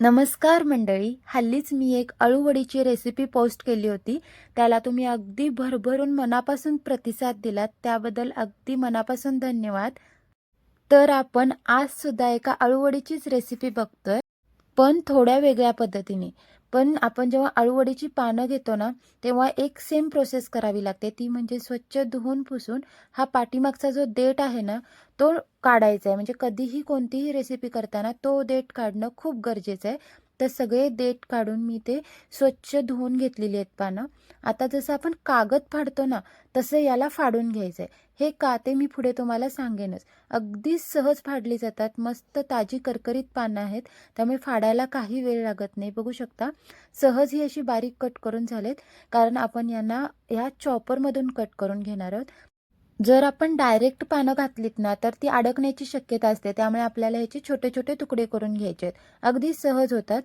नमस्कार मंडळी हल्लीच मी एक अळूवडीची रेसिपी पोस्ट केली होती. त्याला तुम्ही अगदी भरभरून मनापासून प्रतिसाद दिलात. त्याबद्दल अगदी मनापासून धन्यवाद. तर आपण आज सुद्धा एका अळूवडीचीच रेसिपी बघतोय पण थोड्या वेगळ्या पद्धतीने. पण आपण जेव्हा अळूवडीची पानं घेतो ना तेव्हा एक सेम प्रोसेस करावी लागते. ती म्हणजे स्वच्छ धुवून पुसून हा पाठीमागचा जो देठ आहे ना तो काढायचा आहे. म्हणजे कधीही कोणतीही रेसिपी करताना तो देठ काढणं खूप गरजेचं आहे. तर सगळे देठ काढून मी ते स्वच्छ धुवून घेतलेली आहेत पानं. आता जसं आपण कागद फाडतो ना तसं याला फाडून घ्यायचं आहे हे का ते मी पुढे तुम्हाला सांगेनच. अगदी सहज फाडली जातात मस्त ताजी करकरीत पानं आहेत त्यामुळे फाडायला काही वेळ लागत नाही. बघू शकता सहज ही अशी बारीक कट करून झालेत. कारण आपण यांना ह्या चॉपरमधून कट करून घेणार आहोत. जर आपण डायरेक्ट पानं घातलीत ना तर ती अडकण्याची शक्यता असते. त्यामुळे आपल्याला ह्याचे छोटे छोटे तुकडे करून घ्यायचे आहेत. अगदी सहज होतात.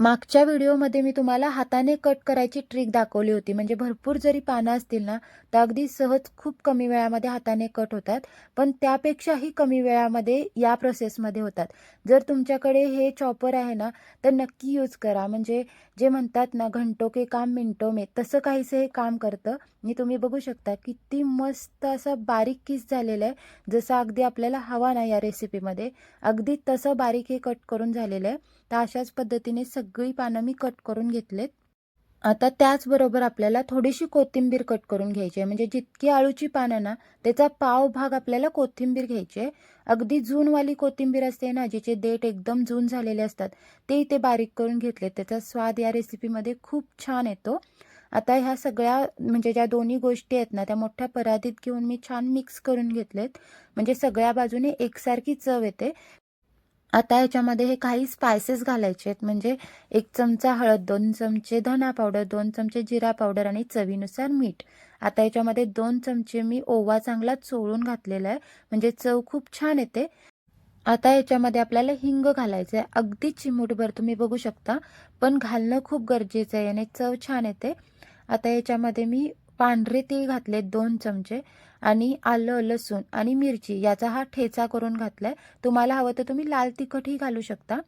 मागच्या व्हिडिओमध्ये मी तुम्हाला हाताने कट करायची ट्रिक दाखवली होती. म्हणजे भरपूर जरी पानं असतील ना तर अगदी सहज खूप कमी वेळामध्ये हाताने कट होतात. पण त्यापेक्षाही कमी वेळामध्ये या प्रोसेसमध्ये होतात. जर तुमच्याकडे हे चॉपर आहे ना तर नक्की यूज करा. म्हणजे जे म्हणतात ना घंटो के काम मिनटो मे तसं काहीसं हे काम करतं. आणि तुम्ही बघू शकता किती मस्त असं बारीक किस झालेलं आहे. जसं अगदी आपल्याला हवा ना या रेसिपीमध्ये अगदी तसं बारीक हे कट करून झालेलं आहे. तर अशाच पद्धतीने सगळी पानं मी कट करून घेतलेत. आता त्याचबरोबर आपल्याला थोडीशी कोथिंबीर कट करून घ्यायची आहे. म्हणजे जितकी आळूची पानं ना त्याचा पाव भाग आपल्याला कोथिंबीर घ्यायची आहे. अगदी जूनवाली कोथिंबीर असते ना जिचे देठ एकदम जून झालेले असतात ते इथे बारीक करून घेतले त्याचा स्वाद या रेसिपीमध्ये खूप छान येतो. आता ह्या सगळ्या म्हणजे ज्या दोन्ही गोष्टी आहेत ना त्या मोठ्या परातीत घेऊन मी छान मिक्स करून घेतलेत. म्हणजे सगळ्या बाजूने एकसारखी चव येते. आता याच्यामध्ये हे काही स्पायसेस घालायचे आहेत. म्हणजे एक चमचा हळद दोन चमचे धना पावडर दोन चमचे जिरा पावडर आणि चवीनुसार मीठ. आता याच्यामध्ये दोन चमचे मी ओवा चांगला चोळून घातलेला आहे. म्हणजे चव खूप छान येते. आता याच्यामध्ये आपल्याला हिंग घालायचं आहे अगदी चिमूटभर तुम्ही बघू शकता. पण घालणं खूप गरजेचं आहे याने चव छान येते. आता याच्यामध्ये मी पांढरे तीळ घातले दोन चमचे. आणि आलं लसूण आणि मिरची याचा हा ठेचा करून घातलाय. तुम्हाला हवं तर तुम्ही लाल तिखटही घालू शकता.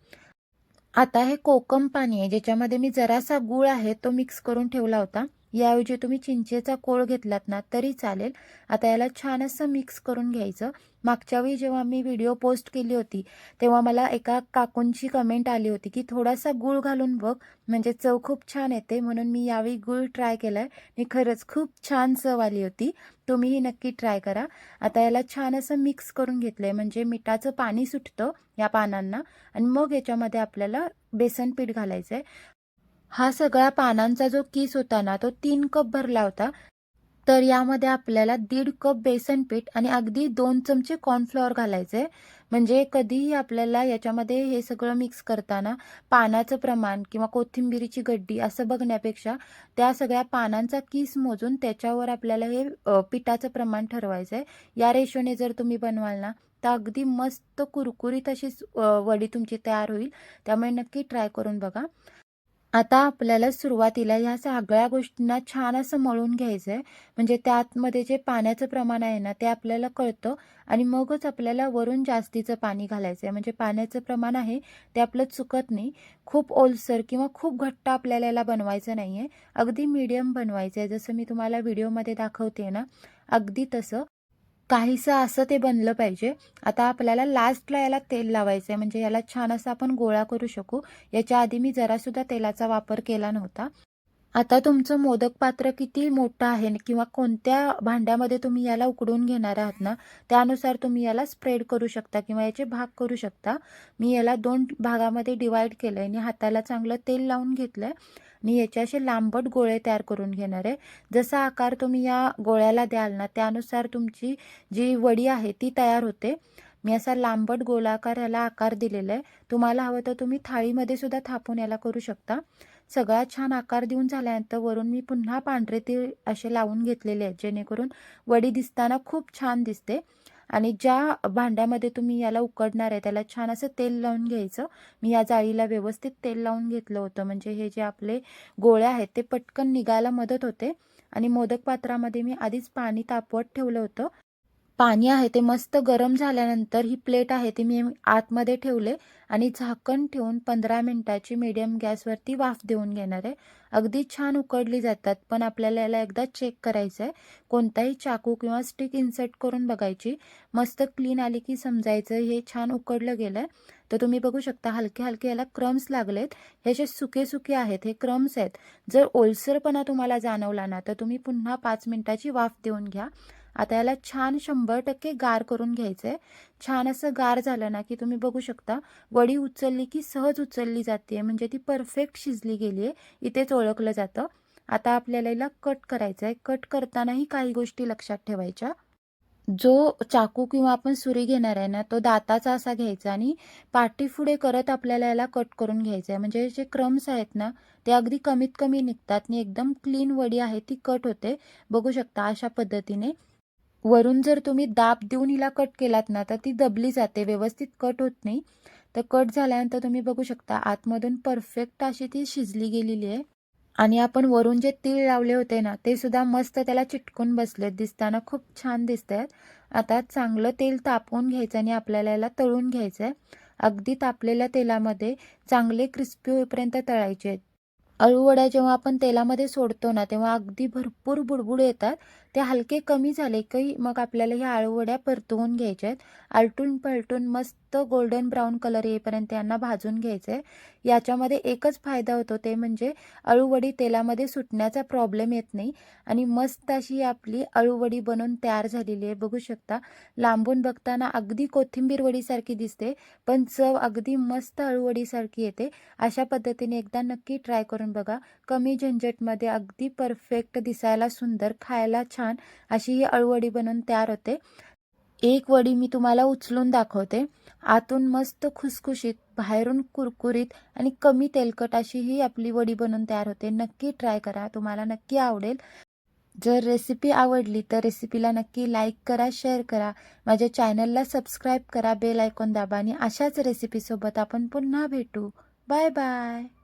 आता हे कोकम पाणी आहे ज्याच्यामध्ये मी जरासा गूळ आहे तो मिक्स करून ठेवला होता. याऐवजी तुम्ही चिंचेचा कोळ घेतलात ना तरी चालेल. आता याला छान असं मिक्स करून घ्यायचं. मागच्या वेळी जेव्हा मी व्हिडिओ पोस्ट केली होती तेव्हा मला एका काकूंची कमेंट आली होती की थोडासा गूळ घालून बघ म्हणजे चव खूप छान येते म्हणून मी यावेळी गूळ ट्राय केला आहे आणि खरंच खूप छान चव आली होती. तुम्हीही नक्की ट्राय करा. आता याला छान असं मिक्स करून घेतलं आहे म्हणजे मिठाचं पाणी सुटतं या पानांना आणि मग याच्यामध्ये आपल्याला बेसन पीठ घालायचं आहे हा सगळा पानांचा जो किस होता ना तो तीन कप भरला होता. तर यामध्ये आपल्याला दीड कप बेसन पीठ आणि अगदी दोन चमचे कॉर्नफ्लॉवर घालायचे. म्हणजे कधीही आपल्याला याच्यामध्ये हे सगळं मिक्स करताना पानाचं प्रमाण किंवा कोथिंबिरीची गड्डी असं बघण्यापेक्षा त्या सगळ्या पानांचा किस मोजून त्याच्यावर आपल्याला हे पिठाचं प्रमाण ठरवायचं आहे या रेशोने जर तुम्ही बनवाल ना तर अगदी मस्त कुरकुरीत अशी वडी तुमची तयार होईल. त्यामुळे नक्की ट्राय करून बघा. आता आपल्याला सुरुवातीला ह्या सगळ्या गोष्टींना छान असं मळून घ्यायचं आहे म्हणजे त्यातमध्ये जे पाण्याचं प्रमाण आहे ना ते आपल्याला कळतं आणि मगच आपल्याला वरून जास्तीचं पाणी घालायचं आहे म्हणजे पाण्याचं प्रमाण आहे ते आपलं चुकत नाही. खूप ओलसर किंवा खूप घट्ट आपल्याला याला बनवायचं नाही आहे अगदी मीडियम बनवायचं आहे जसं मी तुम्हाला व्हिडिओमध्ये दाखवते ना अगदी तसं. काहीसं असं ते बनलं पाहिजे. आता आपल्याला लास्टला याला तेल लावायचं आहे म्हणजे याला छान असं आपण गोळा करू शकू. याच्या आधी मी जरासुद्धा तेलाचा वापर केला नव्हता. आता तुमचं मोदक पात्र किती मोठं आहे किंवा कोणत्या भांड्यामध्ये तुम्ही याला उकडून घेणार आहात ना त्यानुसार तुम्ही याला स्प्रेड करू शकता किंवा याचे भाग करू शकता. मी याला दोन भागामध्ये डिवाईड केलं आहे आणि हाताला चांगलं तेल लावून घेतलं आहे आणि याचे असे लांबट गोळे तयार करून घेणार आहे. जसा आकार तुम्ही या गोळ्याला द्याल ना त्यानुसार तुमची जी वडी आहे ती तयार होते. मी असा लांबट गोलाकार याला आकार दिलेला आहे तुम्हाला हवं तर तुम्ही थाळीमध्ये सुद्धा थापून याला करू शकता. सगळा छान आकार देऊन झाल्यानंतर वरून मी पुन्हा पांढरे तीळ असे लावून घेतलेले आहेत जेणेकरून वडी दिसताना खूप छान दिसते. आणि ज्या भांड्यामध्ये तुम्ही याला उकडणार आहे त्याला छान असं तेल लावून घ्यायचं. मी या जाळीला व्यवस्थित तेल लावून घेतलं होतं. म्हणजे हे जे आपले गोळे आहेत ते पटकन निघायला मदत होते. आणि मोदक पात्रामध्ये मी आधीच पाणी तापवत ठेवलं होतं. पाणी आहे ते मस्त गरम झाल्यानंतर ही प्लेट आहे ती मी आतमध्ये ठेवले आणि झाकण ठेवून पंधरा मिनटाची मीडियम गॅसवरती वाफ देऊन घेणार आहे. अगदी छान उकडली जातात पण आपल्याला याला एकदा चेक करायचं आहे. कोणताही चाकू किंवा स्टिक इन्सर्ट करून बघायची. मस्त क्लीन आली की समजायचं हे छान उकडलं गेलं आहे तर तुम्ही बघू शकता हलके हलके याला क्रम्स लागलेत. हे जे सुके सुके आहेत हे क्रम्स आहेत. जर ओलसरपणा तुम्हाला जाणवला ना तर तुम्ही पुन्हा पाच मिनटाची वाफ देऊन घ्या. आता याला छान शंभर टक्के गार करून घ्यायचं आहे छान असं गार झालं ना की तुम्ही बघू शकता वडी उचलली की सहज उचलली जाते म्हणजे ती परफेक्ट शिजली गेली आहे इथेच ओळखलं जातं. आता आपल्याला याला कट करायचं आहे कट करतानाही काही गोष्टी लक्षात ठेवायच्या. जो चाकू किंवा आपण सुरी घेणार आहे ना तो दाताचा असा घ्यायचा आणि पाठीपुढे करत आपल्याला याला कट करून घ्यायचं आहे म्हणजे जे क्रम्स आहेत ना ते अगदी कमीत कमी निघतात आणि एकदम क्लीन वडी आहे ती कट होते. बघू शकता अशा पद्धतीने. वरून जर तुम्ही दाब देऊन हिला कट केलात ना तर ती दबली जाते व्यवस्थित कट होत नाही. तर कट झाल्यानंतर तुम्ही बघू शकता आतमधून परफेक्ट अशी ती शिजली गेलेली आहे. आणि आपण वरून जे तीळ लावले होते ना ते सुद्धा मस्त त्याला चिटकून बसलेत दिसताना खूप छान दिसत आहेत आता चांगलं तेल तापवून घ्यायचं आणि आपल्याला याला तळून घ्यायचं आहे अगदी तापलेल्या तेलामध्ये चांगले क्रिस्पी होईपर्यंत तळायचे आहेत. अळूवड्या जेव्हा आपण तेलामध्ये सोडतो ना तेव्हा अगदी भरपूर बुडबुड येतात. ते हलके कमी झाले की मग आपल्याला ह्या अळूवड्या परतवून घ्यायच्या आहेत. आलटून पलटून मस्त गोल्डन ब्राऊन कलर येईपर्यंत यांना भाजून घ्यायचं आहे. याच्यामध्ये एकच फायदा होतो ते म्हणजे अळूवडी तेलामध्ये सुटण्याचा प्रॉब्लेम येत नाही आणि मस्त अशी आपली अळूवडी बनवून तयार झालेली आहे. बघू शकता लांबून बघताना अगदी कोथिंबीर वडीसारखी दिसते पण चव अगदी मस्त अळूवडीसारखी येते. अशा पद्धतीने एकदा नक्की ट्राय करून बघा. कमी झंझटमध्ये अगदी परफेक्ट दिसायला सुंदर खायला छान छान अशी ही अळूवडी बनवून तयार होते. एक वडी मी तुम्हाला उचलून दाखवते. आतून मस्त खुसखुशीत बाहेरून कुरकुरीत आणि कमी तेलकट अशी ही आपली वडी बनवून तयार होते. नक्की ट्राय करा तुम्हाला नक्की आवडेल. जर रेसिपी आवडली तर रेसिपीला नक्की लाईक करा शेअर करा. माझ्या चॅनलला सबस्क्राईब करा बेल आयकॉन दाबा आणि अशाच रेसिपीसोबत आपण पुन्हा भेटू. Bye bye